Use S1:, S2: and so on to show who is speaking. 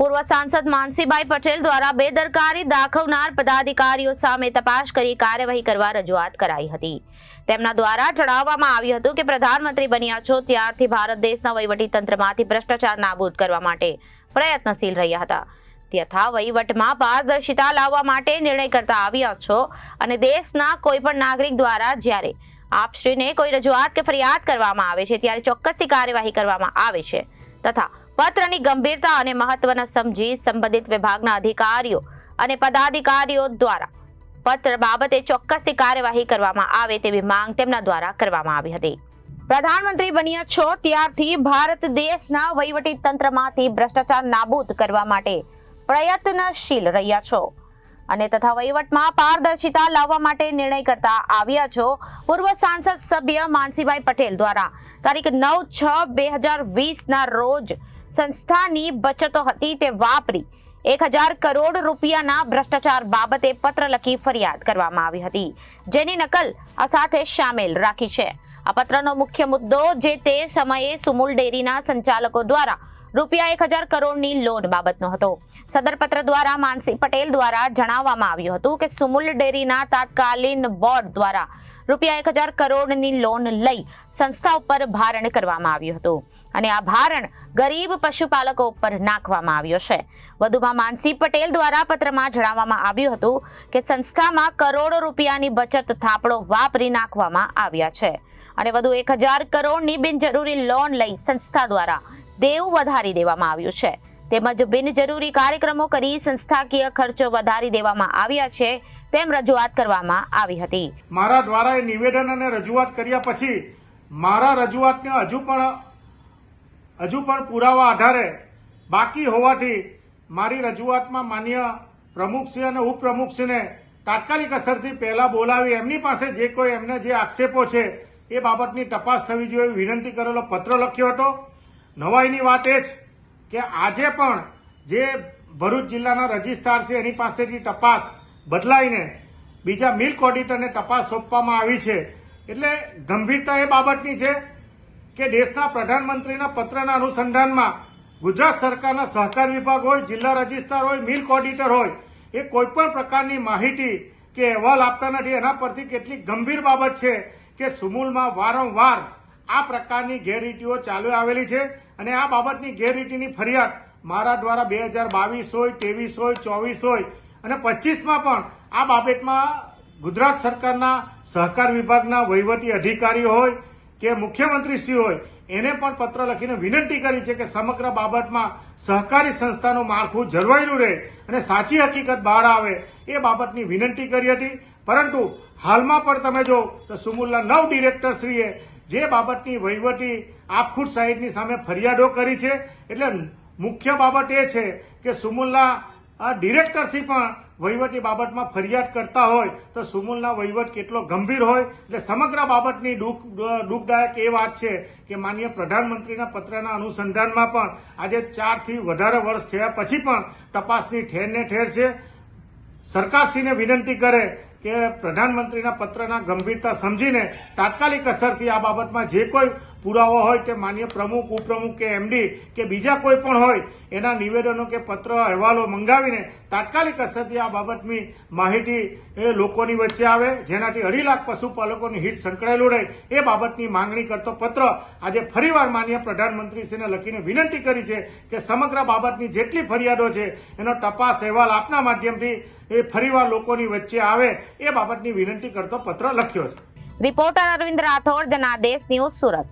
S1: પૂર્વ સાંસદ માનસીભાઈ પટેલ દ્વારા બેદરકારી દાખવનાર પદાધિકારીઓ સામે તપાસ કરી કાર્યવાહી કરવા રજૂઆત કરાઈ હતી. તેમના દ્વારા જણાવવામાં આવ્યું હતું કે પ્રધાનમંત્રી બન્યા છો ત્યારથી ભારત દેશના વહીવટી તંત્રમાંથી ભ્રષ્ટાચાર નાબૂદ કરવા માટે પ્રયત્નશીલ રહ્યા હતા. તથા વહીવટમાં પારદર્શિતા લાવવા માટે નિર્ણય કરતા આવ્યા છો અને દેશના કોઈ પણ નાગરિક દ્વારા જ્યારે આપશ્રીને કોઈ રજૂઆત કે ફરિયાદ કરવામાં આવે છે, ત્યારે ચોક્કસથી કાર્યવાહી કરવામાં આવે છે તથા પત્રની ગંભીરતા અને મહત્વના સમજી સંબંધિત વિભાગના અધિકારીઓ અને પદાધિકારીઓ દ્વારા પત્ર બાબતે ચોક્કસથી કાર્યવાહી કરવામાં આવે તેવી માંગ તેમના દ્વારા કરવામાં આવી હતી. પ્રધાનમંત્રી બન્યા છો ત્યારથી ભારત દેશના વહીવટી તંત્રમાંથી ભ્રષ્ટાચાર નાબૂદ કરવા માટે પ્રયત્નશીલ રહ્યા છો અને તથા વહીવટમાં પારદર્શિતા લાવવા માટે નિર્ણય કરતા આવ્યા છો. પૂર્વ સાંસદ સભ્ય માનસીભાઈ પટેલ દ્વારા તારીખ નવ છ બે હજાર વીસના રોજ સંસ્થાની બચતો હતી તે વાપરી એક હજાર કરોડ રૂપિયાના ભ્રષ્ટાચાર બાબતે પત્ર લખી ફરિયાદ કરવામાં આવી હતી, જેની નકલ આ સાથે સામેલ રાખી છે. આ પત્રનો મુખ્ય મુદ્દો જે તે સમયે સુમુલ ડેરીના સંચાલકો દ્વારા રૂપિયા એક હજાર કરોડની લોન બાબતનો હતો. સદર પત્ર દ્વારા માનસી પટેલ દ્વારા જણાવવામાં આવ્યું હતું કે સુમુલ ડેરીના તાત્કાલીન બોર્ડ દ્વારા રૂપિયા એક હજાર કરોડની લોન લઈ સંસ્થા ઉપર ભારણ કરવામાં આવ્યું હતું. અને આ ભારણ ગરીબ પશુપાલકો ઉપર નાખવામાં આવ્યો છે. વધુમાં માનસી પટેલ દ્વારા પત્રમાં જણાવવામાં આવ્યું હતું કે સંસ્થામાં કરોડો રૂપિયાની બચત થાપડો વાપરી નાખવામાં આવ્યા છે. અને વધુ એક હજાર કરોડની બિનજરૂરી લોન લઈ સંસ્થા દ્વારા દેવું વધારી દેવામાં આવ્યું છે. તેમજ બિનજરૂરી કાર્યક્રમો કરી સંસ્થાકીય ખર્ચો વધારી દેવામાં આવ્યા છે તેમ રજૂઆત કરવામાં આવી હતી.
S2: મારા દ્વારા એ નિવેદન અને રજૂઆત કર્યા પછી મારા રજૂઆતને હજુ પણ હજુ પણ પુરાવા આધારે બાકી હોવાથી મારી રજૂઆતમાં માન્ય પ્રમુખશ્રી અને ઉપપ્રમુખશ્રીને તાત્કાલિક અસરથી પહેલા બોલાવી, એમની પાસે જે કોઈ, એમને જે આક્ષેપો છે એ બાબતની તપાસ થવી જોઈએ વિનંતી કરેલો પત્ર લખ્યો હતો. નવાઈની વાત એ જ કે આજે પણ જે ભરૂચ જિલ્લાના રજિસ્ટ્રાર છે, એની પાસેથી તપાસ બદલાઈને બીજા મિલ્ક ઓડિટરને તપાસ સોંપવામાં આવી છે. એટલે ગંભીરતા એ બાબતની છે કે દેશના પ્રધાનમંત્રીના પત્રના અનુસંધાનમાં ગુજરાત સરકારના સહકાર વિભાગ હોય, જિલ્લા રજિસ્ટ્રાર હોય, મિલ્ક ઓડિટર હોય, એ કોઈપણ પ્રકારની માહિતી કે અહેવાલ આપતા નથી, એના પરથી કેટલી ગંભીર બાબત છે કે સુમુલમાં વારંવાર આ પ્રકારની ગેરરીતિઓ ચાલુ આવેલી છે અને આ બાબતની ગેરરીતિની ફરિયાદ મારા દ્વારા બે હજાર બાવીસ હોય, ત્રેવીસ હોય, ચોવીસ હોય અને પચીસમાં પણ આ બાબતમાં ગુજરાત સરકારના સહકાર વિભાગના વહીવટી અધિકારીઓ હોય કે મુખ્યમંત્રીશ્રી હોય એને પણ પત્ર લખીને વિનંતી કરી છે કે સમગ્ર બાબતમાં સહકારી સંસ્થાનું માળખું જળવાયેલું રહે અને સાચી હકીકત બહાર આવે એ બાબતની વિનંતી કરી હતી. પરંતુ હાલમાં પણ તમે જો તો સુમુલના નવ ડિરેક્ટરશ્રીએ જે બાબતની વહીવટી આપખુટ સાહેબની સામે ફરિયાદો કરી છે, એટલે મુખ્ય બાબત એ છે કે સુમુલના આ ડિરેક્ટરશ્રી પણ વહીવટી બાબતમાં ફરિયાદ કરતા હોય તો સુમુલના વહીવટ કેટલો ગંભીર હોય? એટલે સમગ્ર બાબતની દુઃખ, દુઃખદાયક એ વાત છે કે માન્ય પ્રધાનમંત્રીના પત્રના અનુસંધાનમાં પણ આજે ચારથી વધારે વર્ષ થયા પછી પણ તપાસની ઠેરને ઠેર છે. સરકારશ્રીને વિનંતી કરે કે પ્રધાનમંત્રીના પત્રના ગંભીરતા સમજીને તાત્કાલિક અસરથી આ બાબતમાં જે કોઈ પુરાવો હોય કે માન્ય પ્રમુખ, ઉપપ્રમુખ કે એમડી કે બીજા કોઈ પણ હોય, એના નિવેદનો કે પત્ર, અહેવાલો મંગાવીને તાત્કાલિક અસરથી આ બાબતની માહિતી એ લોકોની વચ્ચે આવે, જેનાથી અઢી લાખ પશુપાલકોની હિત સંકળાયેલું રહે, એ બાબતની માંગણી કરતો પત્ર આજે ફરીવાર માન્ય પ્રધાનમંત્રીશ્રીને લખીને વિનંતી કરી છે કે સમગ્ર બાબતની જેટલી ફરિયાદો છે, એનો તપાસ, અહેવાલ આપના માધ્યમથી એ ફરીવાર લોકોની વચ્ચે આવે, એ બાબતની વિનંતી કરતો પત્ર લખ્યો છે.
S1: Reporter Arvind Rathod, Janadesh news Surat.